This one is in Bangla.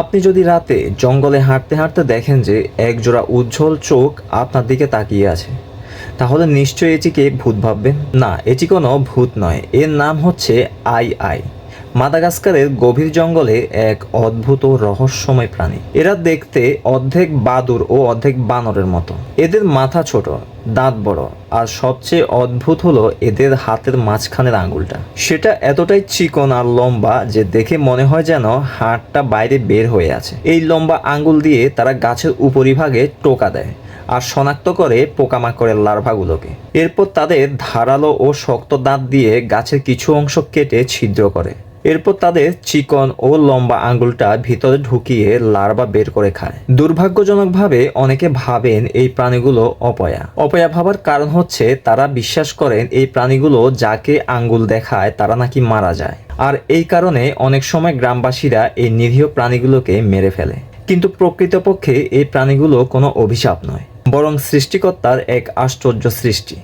আপনি যদি রাতে জঙ্গলে হাঁটতে হাঁটতে দেখেন যে একজোড়া উজ্জ্বল চোখ আপনার দিকে তাকিয়ে আছে, তাহলে নিশ্চয়ই এটিকে ভূত ভাববেন। না, এটি কোনো ভূত নয়। এর নাম হচ্ছে আই আই। মাদাগাস্কারের গভীর জঙ্গলে এক অদ্ভুত রহস্যময় প্রাণী। এরা দেখতে অর্ধেক বাদুর ও অর্ধেক বানরের মতো। এদের মাথা ছোট, দাঁত বড়, আর সবচেয়ে অদ্ভুত হলো এদের হাতের মাঝখানের আঙুলটা। সেটা এতটাই চিকন আর লম্বা যে দেখে মনে হয় যেন হাড়টা বাইরে বের হয়ে আছে। এই লম্বা আঙুল দিয়ে তারা গাছের উপরিভাগে টোকা দেয় আর শনাক্ত করে পোকামাকড়ের লার্ভাগুলোকে। এরপর তাদের ধারালো ও শক্ত দাঁত দিয়ে গাছের কিছু অংশ কেটে ছিদ্র করে। এরপর তাদের চিকন ও লম্বা আঙ্গুলটা ভিতরে ঢুকিয়ে লার্ভা বের করে খায়। দুর্ভাগ্যজনকভাবে অনেকে ভাবেন এই প্রাণীগুলো অপয়া। অপয়া ভাবার কারণ হচ্ছে তারা বিশ্বাস করেন এই প্রাণীগুলো যাকে আঙ্গুল দেখায় তারা নাকি মারা যায়। আর এই কারণে অনেক সময় গ্রামবাসীরা এই নিরীহ প্রাণীগুলোকে মেরে ফেলে। কিন্তু প্রকৃতপক্ষে এই প্রাণীগুলো কোনো অভিশাপ নয়, বরং সৃষ্টিকর্তার এক আশ্চর্য সৃষ্টি।